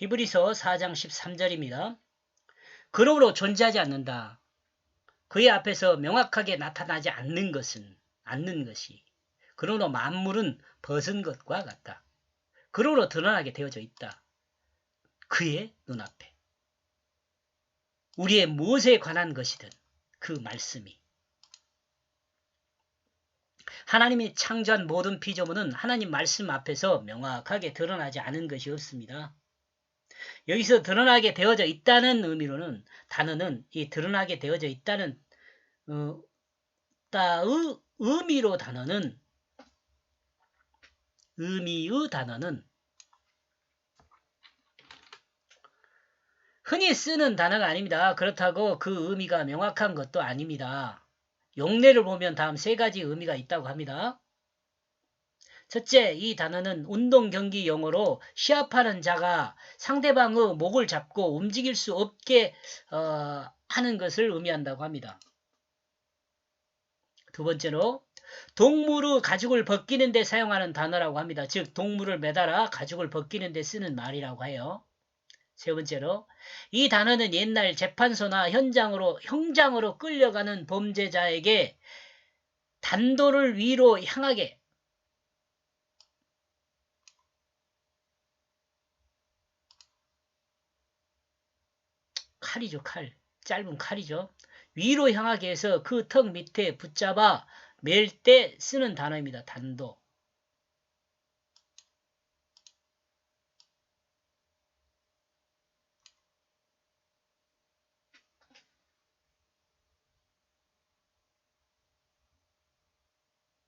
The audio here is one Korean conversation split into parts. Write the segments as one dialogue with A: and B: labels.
A: 히브리서 4장 13절입니다. 그러므로 존재하지 않는다. 그의 앞에서 명확하게 나타나지 않는 것은 않는 것이 그러므로 만물은 벗은 것과 같다. 그러므로 드러나게 되어져 있다. 그의 눈앞에 우리의 무엇에 관한 것이든 그 말씀이 하나님이 창조한 모든 피조물은 하나님 말씀 앞에서 명확하게 드러나지 않은 것이 없습니다. 여기서 드러나게 되어져 있다는 의미로는 단어는 이 드러나게 되어져 있다는 어, 따의 의미로 단어는 의미의 단어는 흔히 쓰는 단어가 아닙니다. 그렇다고 그 의미가 명확한 것도 아닙니다. 용례를 보면 다음 세 가지 의미가 있다고 합니다. 첫째, 이 단어는 운동 경기 용어로 시합하는 자가 상대방의 목을 잡고 움직일 수 없게 어, 하는 것을 의미한다고 합니다. 두 번째로 동물의 가죽을 벗기는 데 사용하는 단어라고 합니다. 즉 동물을 매달아 가죽을 벗기는 데 쓰는 말이라고 해요. 세 번째로 이 단어는 옛날 재판소나 현장으로 형장으로 끌려가는 범죄자에게 단도를 위로 향하게 칼이죠 칼 짧은 칼이죠 위로 향하게 해서 그 턱 밑에 붙잡아 멜 때 쓰는 단어입니다 단도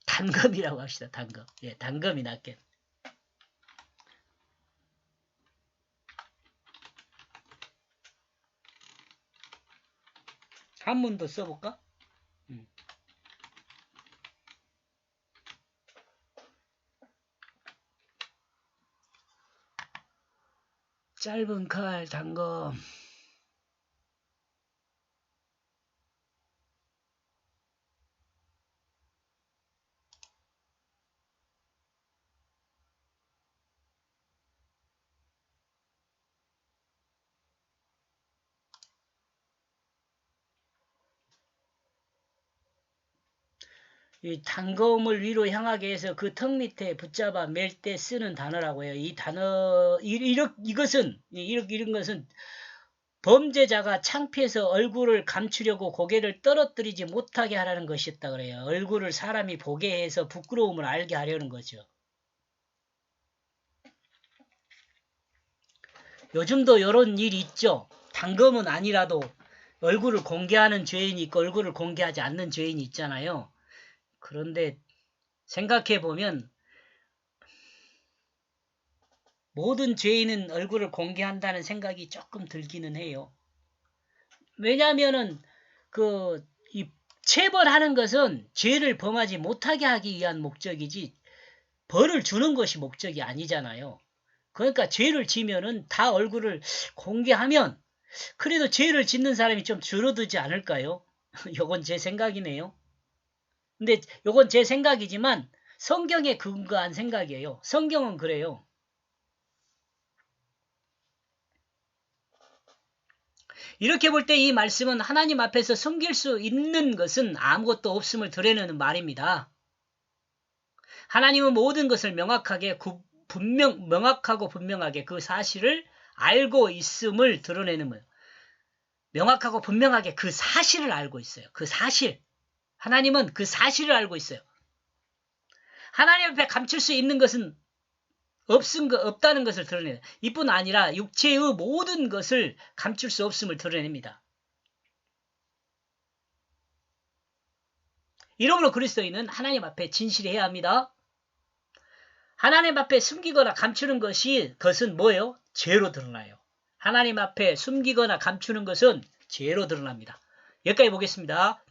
A: 단검이라고 합시다. 단검. 예, 단검이 낫겠. 한문도 써볼까? 음. 짧은 칼, 단검. 단검을 위로 향하게 해서 그 턱 밑에 붙잡아 멜 때 쓰는 단어라고 해요. 이 단어, 이, 이렇, 이것은, 이런, 이런 것은 범죄자가 창피해서 얼굴을 감추려고 고개를 떨어뜨리지 못하게 하라는 것이었다 그래요. 얼굴을 사람이 보게 해서 부끄러움을 알게 하려는 거죠. 요즘도 이런 일이 있죠. 단검은 아니라도 얼굴을 공개하는 죄인이 있고 얼굴을 공개하지 않는 죄인이 있잖아요. 그런데 생각해 보면 모든 죄인은 얼굴을 공개한다는 생각이 조금 들기는 해요. 왜냐하면은 그 이 체벌하는 것은 죄를 범하지 못하게 하기 위한 목적이지 벌을 주는 것이 목적이 아니잖아요. 그러니까 죄를 지면은 다 얼굴을 공개하면 그래도 죄를 짓는 사람이 좀 줄어들지 않을까요? 이건 제 생각이네요. 근데 요건 제 생각이지만 성경에 근거한 생각이에요. 성경은 그래요. 이렇게 볼 때 이 말씀은 하나님 앞에서 숨길 수 있는 것은 아무것도 없음을 드러내는 말입니다. 하나님은 모든 것을 명확하게 구, 분명 명확하고 분명하게 그 사실을 알고 있음을 드러내는 거예요. 명확하고 분명하게 그 사실을 알고 있어요. 그 사실. 하나님은 그 사실을 알고 있어요. 하나님 앞에 감출 수 있는 것은 없은 거, 없다는 것을 드러내요. 이뿐 아니라 육체의 모든 것을 감출 수 없음을 드러냅니다. 이러므로 그리스도인은 하나님 앞에 진실해야 합니다. 하나님 앞에 숨기거나 감추는 것이 것은 뭐예요? 죄로 드러나요. 하나님 앞에 숨기거나 감추는 것은 죄로 드러납니다. 여기까지 보겠습니다.